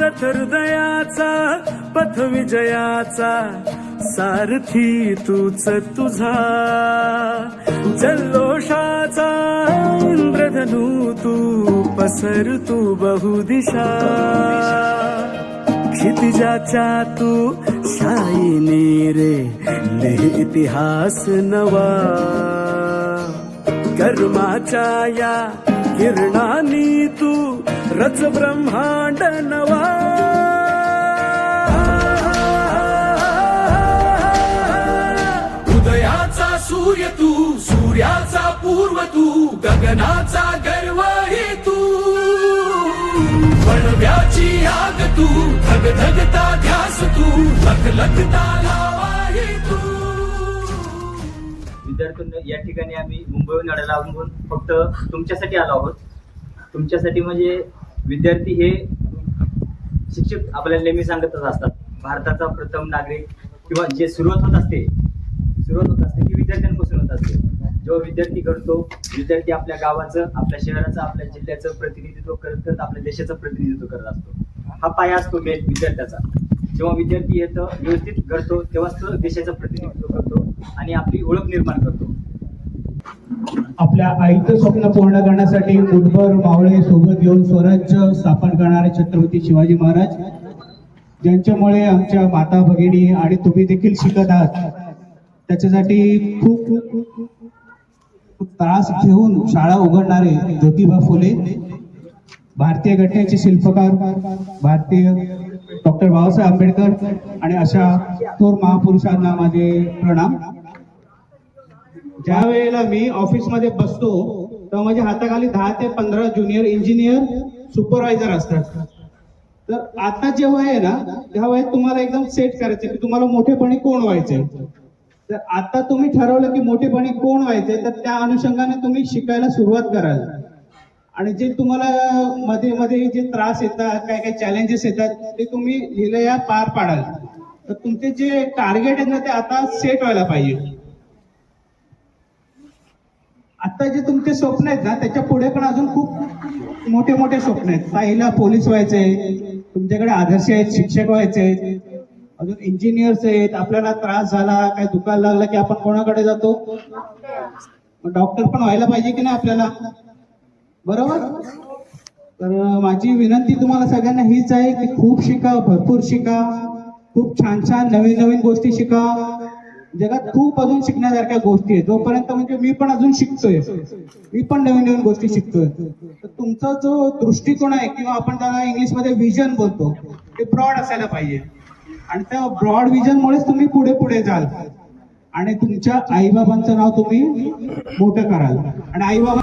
रथ हृदयाचा पथ विजयाचा सारथी तूच तुझा. जल्लोषाचा इंद्रधनु तू पसर तू बहुदिशा. क्षितिजाचा तू शाईने रे लिह इतिहास नवा. कर्माच्या या किरणानी तू रच ब्रह्मांड नवा. उदयाचा सूर्य तू सूर्याचा पूर्व तू गगनाचा गर्व हे तू. वणव्याची आग तू धग धगता ध्यास तू लख लखता विद्यार्थ्यांना या ठिकाणी आम्ही मुंबईहून आलेला अवलंबून फक्त तुमच्यासाठी आलो आहोत. तुमच्यासाठी म्हणजे विद्यार्थी हे शिक्षक आपल्याला नेहमी सांगतच असतात. भारताचा प्रथम नागरिक किंवा जे सुरुवात होत असते सुरुवात होत असते ती विद्यार्थ्यांपासून होत असते. जेव्हा विद्यार्थी घडतो विद्यार्थी आपल्या गावाचं आपल्या शहराचं आपल्या जिल्ह्याचं प्रतिनिधित्व करत करत आपल्या देशाचं प्रतिनिधित्व करत असतो. हा पाया असतो मेन विद्यार्थ्याचा. जेव्हा विद्यार्थी येतं व्यवस्थित करतो तेव्हाच तो देशाचं प्रतिनिधित्व करतो आणि आपली ओळख निर्माण करतो. आपल्या आईचं स्वप्न पूर्ण करण्यासाठी मुठभर मावळे सोबत घेऊन स्वराज्य स्थापन करणारे छत्रपती शिवाजी महाराज ज्यांच्यामुळे आमच्या माता भगिनी आणि तुम्ही देखील शिकत आहात त्याच्यासाठी खूप खूप त्रास घेऊन शाळा उघडणारे ज्योतिबा फुले भारतीय घटनेचे शिल्पकार भारतीय डॉक्टर बाबासाहेब आंबेडकर आणि अशा थोर महापुरुषांना माझे प्रणाम. ज्या वेळेला मी ऑफिसमध्ये बसतो तेव्हा माझ्या हाताखाली दहा ते पंधरा ज्युनियर इंजिनियर सुपरवायझर असतात. तर आता जेव्हा आहे ना त्या वयात तुम्हाला एकदम सेट करायचं की तुम्हाला मोठेपणी कोण व्हायचंय तर आता तुम्ही ठरवलं की मोठेपणी कोण व्हायचंय तर त्या अनुषंगाने तुम्ही शिकायला सुरुवात कराल. आणि जे तुम्हाला मध्ये मध्ये जे त्रास येतात काय काय चॅलेंजेस येतात ते तुम्ही लिहिल्या पार पाडाल. तर तुमचे जे टार्गेट आहेत ना ते आता सेट व्हायला पाहिजे. आता जे तुमचे स्वप्न आहेत ना त्याच्या पुढे पण अजून खूप मोठे मोठे स्वप्न आहेत. साईला पोलीस व्हायचे तुमच्याकडे आदर्श आहेत शिक्षक व्हायचे आहेत अजून इंजिनियर्स आहेत आपल्याला त्रास झाला काय दुखायला लागला की आपण कोणाकडे जातो? डॉक्टर पण व्हायला पाहिजे की नाही आपल्याला? बरोबर? तर माझी विनंती तुम्हाला सगळ्यांना हीच आहे की खूप शिका भरपूर शिका खूप छान छान नवीन नवीन गोष्टी शिका. जगात खूप अजून शिकण्यासारख्या गोष्टी आहेत. जोपर्यंत म्हणजे मी पण अजून शिकतोय. मी पण नवीन नवीन गोष्टी शिकतोय. तर तुमचा जो दृष्टिकोन आहे किंवा आपण त्याला इंग्लिशमध्ये विजन बोलतो ते ब्रॉड असायला पाहिजे. आणि त्या ब्रॉड विजनमुळेच तुम्ही पुढे पुढे जाल. आणि तुमच्या आईबाबांचं नाव तुम्ही मोठं कराल. आणि आईबाबा